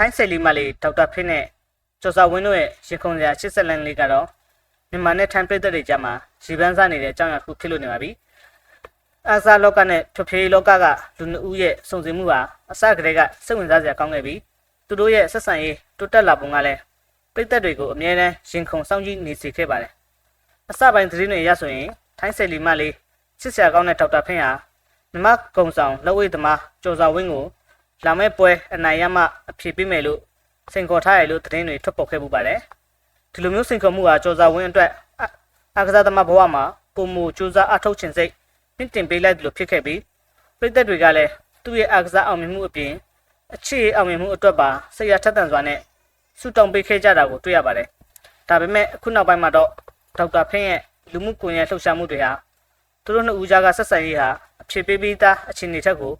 ထိုင်းဆယ်လီမလေးဒေါက်တာဖင်းနဲ့ကျော်စာဝင်းတို့ရဲ့ရင်ခုန်စရာ80လန်လေးကတော့မြန်မာနဲ့ထိုင်းပြည်သက်တွေကြားမှာရည်ပန်းစားနေတဲ့အကြောင်းအရာတစ်ခုဖြစ်လို့နေပါပြီ။အာဇာလောကနဲ့ထွဖေးလောကကလူနှစ်ဦးရဲ့စုံစည်မှုဟာအစကတည်းကစိတ်ဝင်စားစရာကောင်းခဲ့ပြီးသူတို့ရဲ့ဆက်ဆံရေးတိုးတက်လာပုံကလည်းပြည်သက်တွေကိုအမြဲတမ်းရင်ခုန်စောင့်ကြည့်နေစေခဲ့ပါတယ်။အစပိုင်းသတင်းတွေရဆိုရင်ထိုင်းဆယ်လီမလေးချစ်စရာကောင်းတဲ့ဒေါက်တာဖင်းဟာမြမကုံဆောင်လက်ဝဲသမားကျော်စာဝင်းကို လာမယ့်ပွဲအနိုင်ရမှအဖြေပေးမယ်လို့စိန်ခေါ်ထားရလို့သတင်းတွေထွက်ပေါ်ခဲ့မှုပါတယ်ဒီလိုမျိုးစိန်ခေါ်မှုဟာကြော်စာဝင်းအတွက်အအကစားသမားဘဝမှာပုံမူစူးစမ်းအထောက်ချင်စိတ်မြင့်တင်ပေးလိုက်တယ်လို့ဖြစ်ခဲ့ပြီးပြည်သက်တွေကလည်းသူ့ရဲ့အကစားအောင်မြင်မှုအပြင်အခြေအောင်မြင်မှုအတွက်ပါစိတ်ရထက်သန်စွာနဲ့ဆူတောင်းပေးခဲ့ကြတာကိုတွေ့ရပါတယ်ဒါပေမဲ့အခုနောက်ပိုင်းမှာတော့ဒေါက်တာဖင်းရဲ့လူမှုကွန်ရက်လှုပ်ရှားမှုတွေဟာသူတို့နှစ်ဦးကြားကဆက်ဆံရေးဟာအဖြစ်ပေးပြီးသားအခြေအနေထက်ကို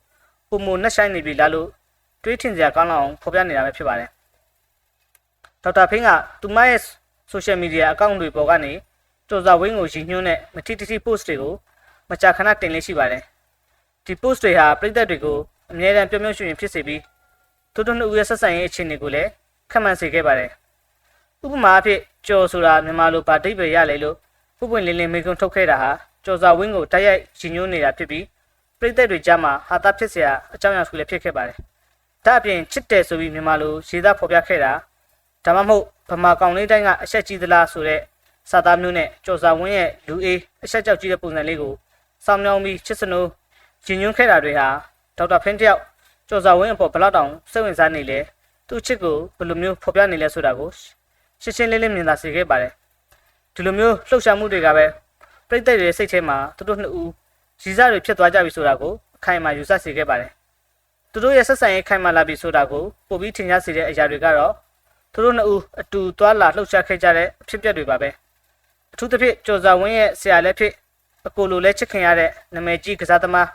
ပုံမနှက်ဆိုင်နေပြီလားလို့တွေးထင်စရာကောင်းလောက်အောင်ဖော်ပြနေတာပဲဖြစ်ပါတယ်။ဒေါက်တာဖင်းကသူမရဲ့ social media account တွေပေါ်ကနေကြော်စာဝင်းကိုရည်ညွှန်းတဲ့မတိတတိ post တွေကိုမကြာခဏတင်လေးရှိပါတယ်။ဒီ post တွေဟာပြည်သက်တွေကိုအမြဲတမ်းပြုံးပြုံးရွှင်ရွှင်ဖြစ်စေပြီးသူတို့နှစ်ဦးရဲ့ဆက်ဆံရေးအခြေအနေကိုလည်းခက်မှန်စေခဲ့ပါတယ်။ဥပမာအဖြစ်ကြော်ဆိုတာမြန်မာလိုပါတိတ်ပဲရလေလို့ပုပ်ပွင့်လင်းလင်းမေကွန်းထုတ်ခဲ့တာဟာကြော်စာဝင်းကိုတိုက်ရိုက်ရည်ညွှန်းနေတာဖြစ်ပြီး ပြည်သက်တွေကြားမှာဟာတာဖြစ်เสียအကြောင်းအရာတစ်ခုလည်းဖြစ်ခဲ့ပါတယ်။ဒါအပြင်ချစ်တယ်ဆိုပြီးမြန်မာလိုရေးသားဖော်ပြခဲ့တာဒါမှမဟုတ်ဗမာကောင်လေးတိုင်းကအဆက်ကြီးသလားဆိုတဲ့စာသားမျိုးနဲ့ကြော်စာဝင်းရဲ့လူအေးအဆက်ကြောက်ကြီးတဲ့ပုံစံလေးကိုစောင်းမြောင်းပြီးချစ်စနိုးရင်ညွှန်းခဲ့တာတွေဟာဒေါက်တာဖင်းတယောက်ကြော်စာဝင်းအပေါ်ဘလောက်တောင်စိတ်ဝင်စားနေလဲသူ့ချစ်ကိုဘယ်လိုမျိုးဖော်ပြနေလဲဆိုတာကိုရှင်းရှင်းလင်းလင်းမြင်သာစေခဲ့ပါတယ်။ဒီလိုမျိုးလှုပ်ရှားမှုတွေကပဲပြည်သက်တွေရဲ့စိတ်ထဲမှာသူတို့နှစ်ဦး ရည်စားတွေဖြစ်သွားကြပြီဆိုတာကိုအခိုင်အမာယူဆစေခဲ့ပါတယ်။သူတို့ရဲ့ဆက်ဆံရေးခိုင်မာလာပြီဆိုတာကိုပိုပြီးထင်ရှားစေတဲ့အရာတွေကတော့သူတို့နှစ်ဦးအတူသွားလာလှုပ်ရှားခဲ့ကြတဲ့အဖြစ်အပျက်တွေပါပဲ။အထူးသဖြင့်ကျော်စာဝင်းရဲ့ဆရာလည်းဖြစ်အကိုလိုလည်းချစ်ခင်ရတဲ့နာမည်ကြီးကစားသမား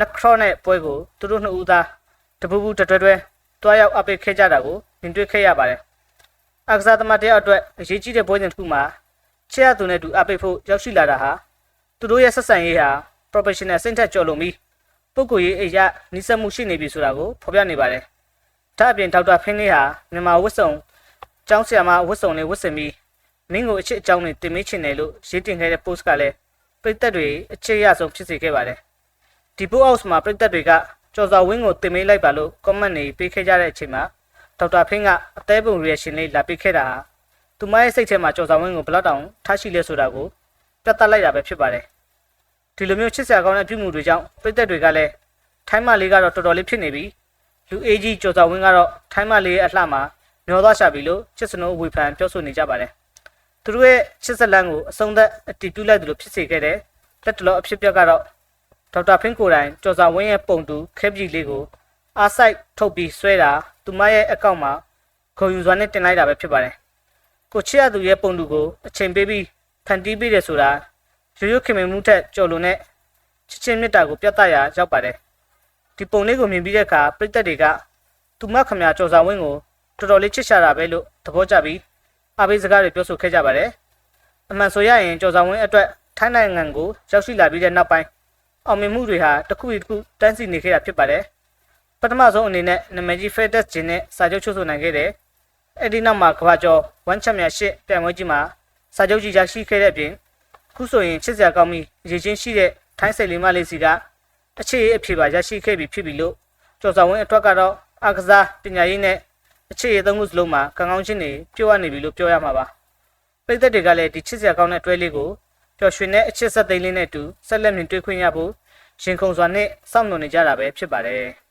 နခရော့နဲ့ပွဲကိုသူတို့နှစ်ဦးသားတပူပူတတွဲတွဲတွားရောက်အပိတ်ခဲ့ကြတာကိုမြင်တွေ့ခဲ့ရပါတယ်။အကစားသမားတယောက်အတွက်အရေးကြီးတဲ့ပွဲစဉ်တစ်ခုမှာချစ်ရသူနဲ့တူအပိတ်ဖို့ရောက်ရှိလာတာဟာသူတို့ရဲ့ဆက်ဆံရေးဟာ professional စိတ်ထက်ကျော်လွန်ပြီးပုဂ္ဂိုလ်ရေးအရာနှိစက်မှုရှိနေပြီဆိုတာကိုဖော်ပြနေပါတယ်။ဒါအပြင်ဒေါက်တာဖင်းလေးဟာမြန်မာဝတ်စုံကျောင်းဆရာမဝတ်စုံလေးဝတ်ဆင်ပြီးမင်းကိုအချစ်အကြောင်းတွေတင်မေးချင်တယ်လို့ရေးတင်ခဲ့တဲ့ post ကလည်းပြည်သက်တွေအခြေရဆုံးဖြစ်စေခဲ့ပါတယ်။ဒီ post house မှာပြည်သက်တွေကကျော်စာဝင်းကိုတင်မေးလိုက်ပါလို့ comment တွေပေးခဲ့ကြတဲ့အချိန်မှာဒေါက်တာဖင်းကအသေးပုံ reaction လေးလာပေးခဲ့တာဟာသူမရဲ့စိတ်ထဲမှာကျော်စာဝင်းကိုဘယ်လောက်တောင်ထားရှိလဲဆိုတာကိုပြသလိုက်တာပဲဖြစ်ပါတယ်။ ဒီလိုမျိုးချစ်စရာကောင်းတဲ့ပြုမှုတွေကြောင့်ပြည်သက်တွေကလည်းထိုင်းမလေးကတော့တော်တော်လေးဖြစ်နေပြီလူအေးကြီးကျော်စာဝင်းကတော့ထိုင်းမလေးရဲ့အလှမှာမျောသွားရှာပြီလို့ချစ်စနိုးဝေဖန်ပြောဆိုနေကြပါတယ်သူတို့ရဲ့ချစ်စလန်းကိုအဆုံးသက်အတည်ပြုလိုက်တယ်လို့ဖြစ်စေခဲ့တဲ့လက်တလောအဖြစ်ပြက်ကတော့ဒေါက်တာဖင်းကိုတိုင်ကျော်စာဝင်းရဲ့ပုံတူခဲပကြီးလေးကိုအားဆိုင်ထုတ်ပြီးဆွဲတာသူမရဲ့အကောင့်မှာခုံယူစွာနဲ့တင်လိုက်တာပဲဖြစ်ပါတယ်ကိုချစ်ရသူရဲ့ပုံတူကိုအချိန်ပေးပြီးဖန်တီးပေးတယ်ဆိုတာ ရိုးရိုးခင်မင်မှုထက်ကျော်လွန်တဲ့ချစ်ချင်းမြတ်တာကိုပြသရာရောက်ပါတယ်ဒီပုံလေးကိုမြင်ပြီးတဲ့အခါပြိတ္တတွေကသူမခမရကျော်စာဝင်းကိုတော်တော်လေးချစ်ရှာတာပဲလို့သဘောကျပြီးအားပေးစကားတွေပြောဆိုခဲ့ကြပါတယ်အမှန်ဆိုရရင်ကျော်စာဝင်းအတွက်ထိုင်းနိုင်ငံကိုရောက်ရှိလာပြီးတဲ့နောက်ပိုင်းအောင်မြင်မှုတွေဟာတစ်ခုတစ်ခုတန်းစီနေခဲ့တာဖြစ်ပါတယ်ပထမဆုံးအနေနဲ့နာမည်ကြီး FedEx ဂျင်းနဲ့စာချုပ်ချုပ်ဆိုနိုင်ခဲ့တယ်အဲ့ဒီနောက်မှာကမ္ဘာကျော်1ချန်ပီယံရှစ်ပြိုင်ပွဲကြီးမှာစာချုပ်ကြီးရရှိခဲ့တဲ့အပြင် ခုဆိုရင်ချစ်စရာကောင်းပြီးအရေးချင်းရှိတဲ့ထိုင်းစိတ်လေးမလေးစီကအခြေအဖြစ်ပါရရှိခဲ့ပြီဖြစ်ပြီလို့ကျော်စာဝင်းအတွက်ကတော့အကစားပညာရေးနဲ့အခြေအသုံးခုစလုံးမှာကံကောင်းခြင်းတွေပြောရနေပြီလို့ပြောရမှာပါပြည်သက်တွေကလည်းဒီချစ်စရာကောင်းတဲ့တွဲလေးကိုပျော်ရွှင်တဲ့အချစ်ဆက်သိမ်းလေးနဲ့အတူဆက်လက်မြင်တွေ့ခွင့်ရဖို့ရှင်ခုံစွာနဲ့စောင့်မျှော်နေကြတာပဲဖြစ်ပါတယ်